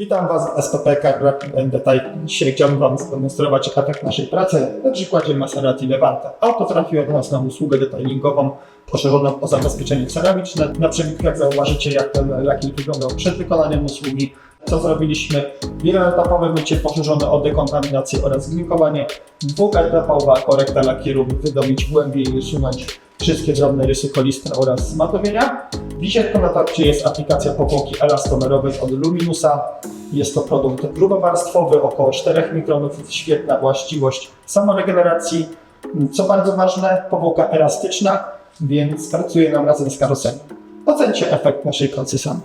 Witam Was z SPP Car Rapid and Detail. Dzisiaj chciałbym Wam zademonstrować efekt naszej pracy na przykładzie Maserati Levante. Auto trafiło do nas na usługę detailingową poszerzoną o zabezpieczenie ceramiczne. Na przebitkach zauważycie, jak ten lakier wyglądał przed wykonaniem usługi. Co zrobiliśmy? Wieloetapowe mycie poszerzone o dekontaminację oraz glinkowanie. Dwuetapowa korekta lakieru, by wydobyć głębiej i usunąć wszystkie drobne rysy koliste oraz zmatowienia. Wisienką na tarczy jest aplikacja powłoki elastomerowej od Luminusa. Jest to produkt grubowarstwowy, około 4 mikronów, świetna właściwość samoregeneracji. Co bardzo ważne, powłoka elastyczna, więc pracuje nam razem z karoserią. Ocencie efekt naszej pracy sami.